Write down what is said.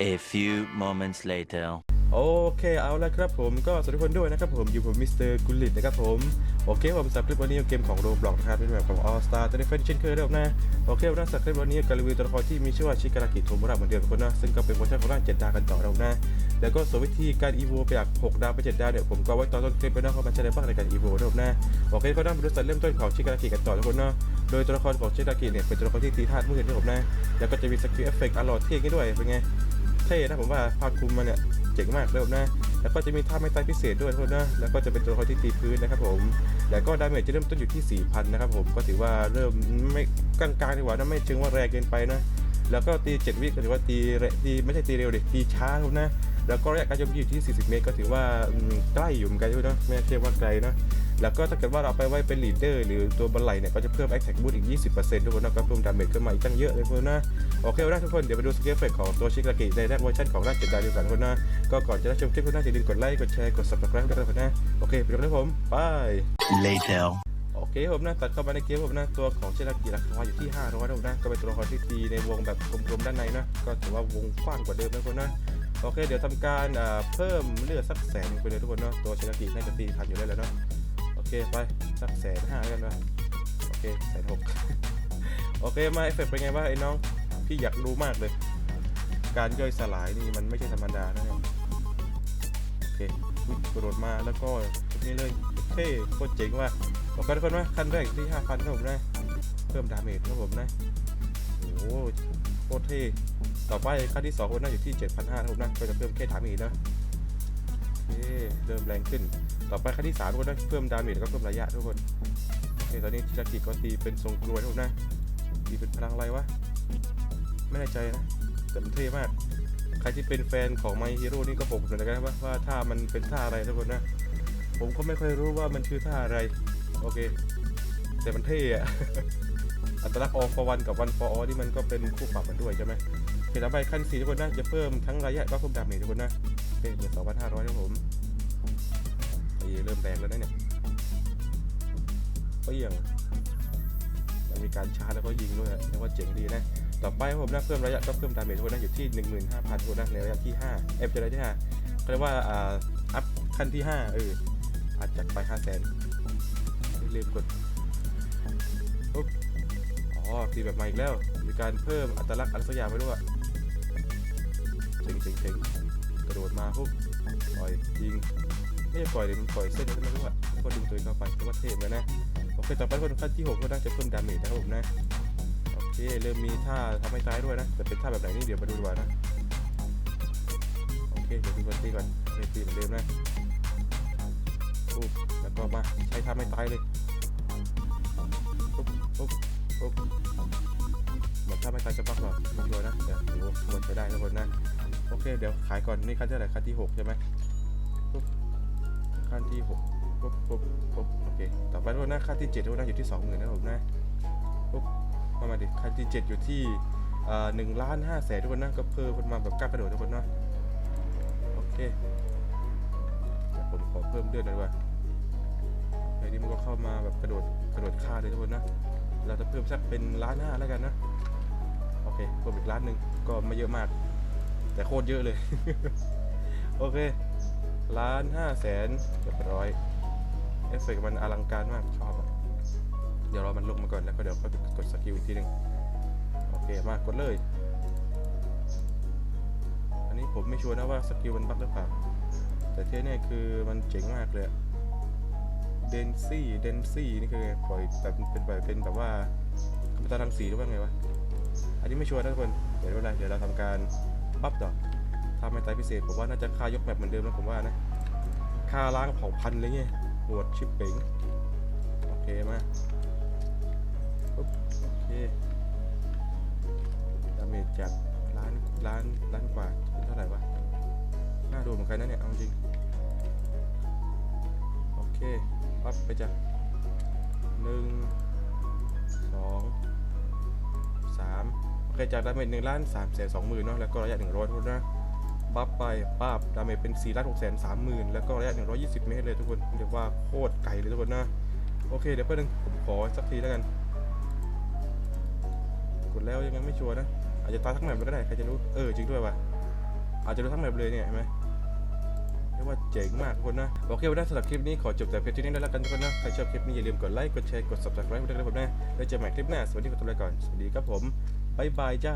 A few moments later. โอเคเอาละครับผมก็สวัสดีทุกคนด้วยนะครับผมอยู่ผมมิสเตอร์กุลิตนะครับผมโอเคผมสับคลิปวันนี้เกมของโรบล็อกนะครับเป็นแบบของ All Star แต่ในเฟนเช่นเคยเดิมนะโอเควันนี้สับคลิปวันนี้การรีวิวตัวละครที่มีชื่อว่าชิการากิโทมุระเหมือนเดิมทุกคนนะซึ่งก็เป็นเวอร์ชันของร่างเจ็ดดาวกันต่อเรานะแล้วก็ส่วนวิธีการอีโวไปจาก6ดาวไป7ดดาวเนี่ยผมก็ไว้ตอนต้นคลิปไปนะเขามันใช้ได้บ้างในการอีโวด้วยนะโอเคก็ได้มาดูสัตว์เริ่มต้นของชิการากิกันต่อทุกคนนะโดยตัวละครของชิการากิเนี่ยเป็นตัวละครที่ตีธาตุมืดนะผมนะแล้วก็จะมีสกิลเอฟเฟกต์อลอดเท่กันด้วยเป็นไง เท่นะผมว่าภาคภูมิมันเนี่ยเจ๋งมากเลยนะ แล้วก็จะมีท่าไม่ตายพิเศษด้วยทุกคนนะ แล้วก็จะเป็นตัวละครที่ตีพื้นนะครับผม แล้วก็ดาเมจจะเริ่มต้นอยู่ที่ 4,000 นะครับผม ก็ถือว่าเริ่มไม่กลางๆดีกว่านะไม่เชิงว่าแรงเกินไปนะ แล้วก็ตี 7 วิก็ถือว่าตีเร็ตีไม่ใช่ตีเร็วดิตีช้าครับนะ แล้วก็ระยะการโจมตีอยู่ที่ 40 เมตร ก็ถือว่าใกล้อยู่เหมือนกันด้วยนะไม่เทียบว่าไกลนะ แล้วก็ถ้าเกิดว่าเราไปไว้เป็นลีดเดอร์หรือตัวบันไลเนี่ยก็จะเพิ่ม Attack Boost อีก 20%ทุกคนนะก็เพิ่มดาเมจขึ้นมาอีกตั้งเยอะเลยทุกคนนะโอเคเอาละทุกคนเดี๋ยวไปดูสเกลเฟกของตัวชิกากิในแรกเวอร์ชันของร่างเจ็ดดาวดีกว่าทุกคนนะก็ก่อนจะรับชมคลิปทุกท่านอย่าลืมกดไลค์กดแชร์กด subscribe ด้วยกันทุกคนนะโอเคไปดูกันเลยผมไป Later. โอเคผมนะตัดเข้ามาในเกมผมนะตัวของเชลากิราคาอยู่ที่ 500นะผมนะก็เป็นตัวละครที่ตีในวงแบบกลมๆด้านในนะก็ถือว่าวงกว้างกว่าเดิมนะทุกคนนะโอเคเดี๋ยวทำการอ่าเพิ่มเลือดสักแสนหนึ่งไปเลยทุกคนเนาะตัวเชลากิน่าจะตีทันอยู่แล้วแหละเนาะโอ เคไปสักแสนห้ากันนะโอเคแสนหกโอเคมาเอฟเฟกต์เป็นไงบ้างไอ้น้องพี่อยากรู้มากเลย การย่อยสลายนี่มันไม่ใช่ธรรมดานะเนี่ยโอเคกระโดดมาแล้วก็ชุดนี้เลยโอเคโคตรเจ๋งว่ะโอเคทุกคนนะขั้นแรกที่5,000ครับผมนะเพิ่มดาเมจครับผมนะโอ้โหโคตรเท่ต่อไปขั้นที่2คนน่าอยู่ที่7,500ครับผมนะก็จะเพิ่มแค่ดาเมจนะ เคเริ่มแรงขึ้น ต่อไปขั้นที่3ทุกคนนะเพิ่มดาเมจแล้วก็เพิ่มระยะทุกคนโอเคตอนนี้ชิรากิก็ตีเป็นทรงกลวยทุกคนนะตีเป็นพลังอะไรวะไม่แน่ใจนะแต่มันเท่มากใครที่เป็นแฟนของ My Hero นี่ก็บอกผมหน่อยนะครับว่าว่าท่ามันเป็นท่าอะไรทุกคนนะ ผมก็ไม่ค่อยรู้ว่ามันคือท่าอะไร โอเค แต่มันเท่อะอัตลักษณ์ all for one กับ one for all นี่มันก็เป็นคู่ปรับกันด้วยใช่ไหมเคต่อไปขั้นสี่ทุกคนนะจะเพิ่มทั้งระยะก็เพิ่มดาเมจทุกคนนะ เป็นหมื่นสองพันห้าร้อยครับผมไอเริ่มแรงแล้วนะเนี่ยเปี้ยงมันมีการชาร์จแล้วก็ยิงด้วยเรียกว่าเจ๋งดีนะ ต่อไปผมนะเพิ่มระยะก็เพิ่มดาเมจทุกคนนะอยู่ที่ 15,000ทุกคนนะในระยะที่5เอฟจะระยะที่5เขาเรียกว่าอ่าอัพขั้นที่5เอออาจจัดไป5 0 0 0 0 0ลืมกดปุ๊บอ๋อตีแบบใหม่อีกแล้ว มีการเพิ่มอัตลักษณ์อะไรสักอย่างไม่รู้อะเจ๋งเจ๋งเจ๋ง กระโดดมาปุ๊บปล่อยยิงไม่ใช่ปล่อยเลยมันปล่อยเส้นแล้ไม่รู้อะแล้วก็ดึงตัวเองเข้าไปเรียกว่าเทพเลยนะโอเคต่อไปคนขั้นที่6ก็น่าจะเพิ่มดาเมจนะครับผมนะโอเคเริ่มมีท่าทำให้ตายด้วยนะแต่เป็นท่าแบบไหนนี่เดี๋ยวมาดูดีกว่านะโอเคเดี๋ยวตีก่อนตีก่อนไม่ตีเหมือนเดิมนะปุ๊บแล้วก็มาใช้ท่าไม่ตายเลยปุ๊บปุ๊บปุ๊บเหมือนท่าไม่ตายจะบักหรอไม่ชัวร์นะแต่โอ้โหมันใช้ได้ทุกคนนะ โอเค เดี๋ยวขายก่อนนี่ขั้นที่อะไหรขั้นที่หกใช่ไหมปุ๊บขั้นที่หกปุ๊บปุ๊บปุ๊บโอเคต่อไปทุกนนะขั้นที่เจ็ดทุกนนะอยู่ที่สองหมื่นนะผมนะประมาณดิคันที่7อยู่ที่หนึ่งล้านห้าแสนทุกคนนะก็เพิ่มขึ้นมาแบบก้าวกระโดดทุกคนนะโอเคเดี๋ยวผมขอเพิ่มเลือดหน่อยดีกว่าไอ้นี่มันก็เข้ามาแบบกระโดดกระโดดฆ่าเลยทุกคนนะเราจะเพิ่มสักเป็นล้านห้าแล้วกันนะโอเคเพิ่มอีกล้านหนึ่งก็ไม่เยอะมาก แต่โคตรเยอะเลย โอเคล้านห้าแสนเรียบร้อยเอฟเฟกต์มันอลังการมากชอบอะเดี๋ยวรอมันลงมาก่อนแล้วก็เดี๋ยวก็กดสกิลอีกทีหนึงโอเคมากดเลย อันนี้ผมไม่ชัวร์นะว่าสกิลมันบั๊กหรือเปล่า แต่ที่เนี่ยคือมันเจ๋งมากเลยเดนซี่เดนซี่นี่คือไงปล่อยแบบเป็นแบบเป็นแบบว่าเป็นตารังสีหรือว่าไงวะ อันนี้ไม่ชัวร์นะทุกคน เดี๋ยวไม่เป็นเดี๋ยวเราทำการ ปั๊บต่อทำให้ตายพิเศษผมว่าน่าจะค่ายกแบบเหมือนเดิมนะผมว่านะค่าล้างเผ่าพันธุ์เลยเนี่ยหวดชิปเป๋งโอเคมาปุ๊บโอเคดาเมจจากล้านล้านล้านกว่าเป็นเท่าไหร่วะน่าดูเหมือนกันนะเนี่ยเอาจริงโอเคปั๊บไปจ้ะหนึ่งสอง เคจากดาเมจหนึ่งล้านสามแสนสองหมื่นเนาะแล้วก็ระยะหนึ่งร้อยทุกคนนะบัฟไปป้าบดาเมจเป็น4ล้าน6แสนสามหมื่นแล้วก็ระยะ120เมตรเลยทุกคนเรียกว่าโคตรไกลเลยทุกคนนะโอเคเดี๋ยวเพื่อนงผมขอสักทีแล้วกัน กดแล้วยังไงไม่ชัวร์นะ อาจจะตายทั้งแมปก็ได้ใครจะรู้เออจริงด้วยว่ะอาจจะรู้ทั้งแมปเลยเนี่ยเห็นไหมเรียกว่าเจ๋งมากทุกคนนะโอเควันนี้สำหรับคลิปนี้ขอจบแต่เพียงเท่านี้แล้วกันทุกคนนะใครชอบคลิปนี้อย่าลืมกดไลค์กดแชร์กด subscribe ด้วยนะครับผมนะแล้วเจอกันใหม่คลิปหน้าสวัสดีครับทุกท่านก่อนสวัสดีครับผม บายบายจ้า